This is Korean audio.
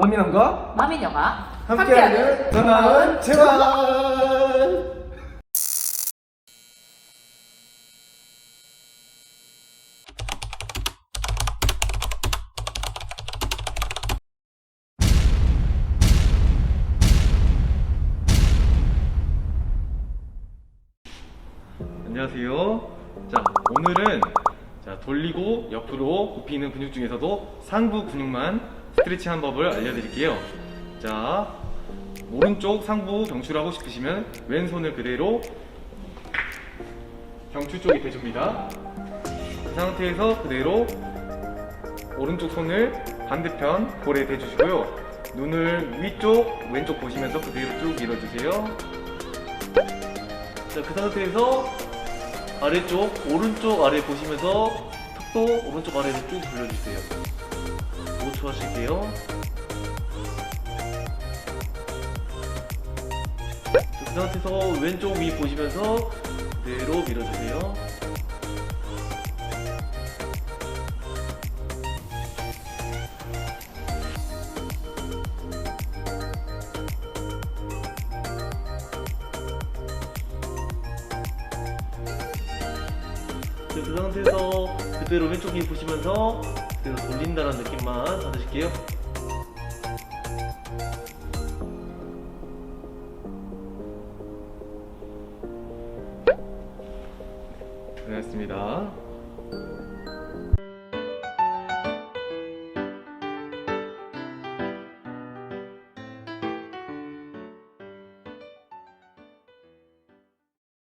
마미남과 마미녀가 함께하는 더 나은 재활 안녕하세요. 자, 오늘은 자, 돌리고 옆으로 굽히는 근육 중에서도 상부 근육만 스트레칭하는 법을 알려드릴게요. 자, 오른쪽 상부 경추하고 싶으시면 왼손을 그대로 경추 쪽에 대줍니다. 그 상태에서 그대로 오른쪽 손을 반대편 볼에 대주시고요. 눈을 위쪽, 왼쪽 보시면서 그대로 쭉 밀어주세요. 자, 그 상태에서 아래쪽, 오른쪽 아래 보시면서 턱도 오른쪽 아래로 쭉 돌려주세요. 5초 하실게요. 자, 그 상태에서 왼쪽 위 보시면서 그대로 밀어주세요. 자, 그 상태에서 그대로 왼쪽 위 보시면서 그대로 돌린다는 느낌만 받으실게요. 고맙습니다.